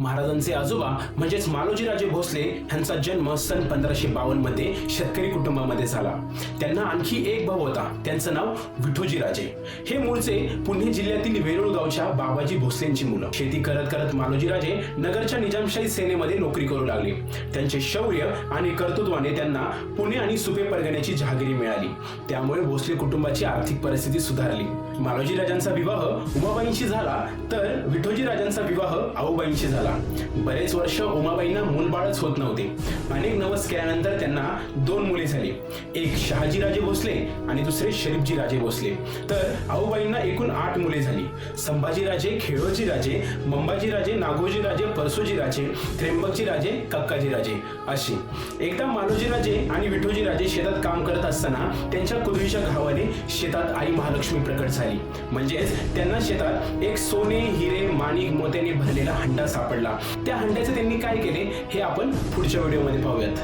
महाराजांचे आजोबा म्हणजेच मालोजीराजे भोसले यांचा जन्म सन पंधराशे बावन्नमध्ये शेतकरी कुटुंबामध्ये झाला. त्यांना आणखी एक भाऊ होता. त्यांचं नाव विठोजीराजे. हे मूळचे पुणे जिल्ह्यातील वेरूळ गावच्या बाबाजी भोसलेंची मुलं. शेती करत करत मालोजीराजे नगरच्या निजामशाही सेनेमध्ये नोकरी करू लागले. त्यांचे शौर्य आणि कर्तृत्वाने त्यांना पुणे आणि सुपे परगण्याची जहागिरी मिळाली. त्यामुळे भोसले कुटुंबाची आर्थिक परिस्थिती सुधारली. मालोजी राजांचा विवाह उमाबाईंशी झाला तर विठोजी राजांचा विवाह आऊबाईंशी झाला. बरेच वर्ष उमाबाईंना मूलबाळच होत नव्हते. अनेक नवस केल्यानंतर त्यांना दोन मुले झाली. एक शहाजीराजे भोसले आणि दुसरे शरीफजी राजे भोसले. तर आऊबाईंना एकूण आठ मुले झाली. संभाजी राजे खेळोजी राजे मंबाजी राजे नागोजी राजे परसोजी राजे त्र्यंबकजी राजे कक्काजी राजे अशी. एकदा मालोजी राजे आणि विठोजी राजे शेतात काम करत असताना त्यांच्या कुदरीच्या घावाने शेतात आई महालक्ष्मी प्रकट झाली. झाली. म्हणजेच त्यांना शेतात एक सोने हिरे माणिक मोत्याने भरलेला हंडा सापडला. त्या हंड्याचे त्यांनी काय केले हे आपण पुढच्या व्हिडिओमध्ये पाहूयात.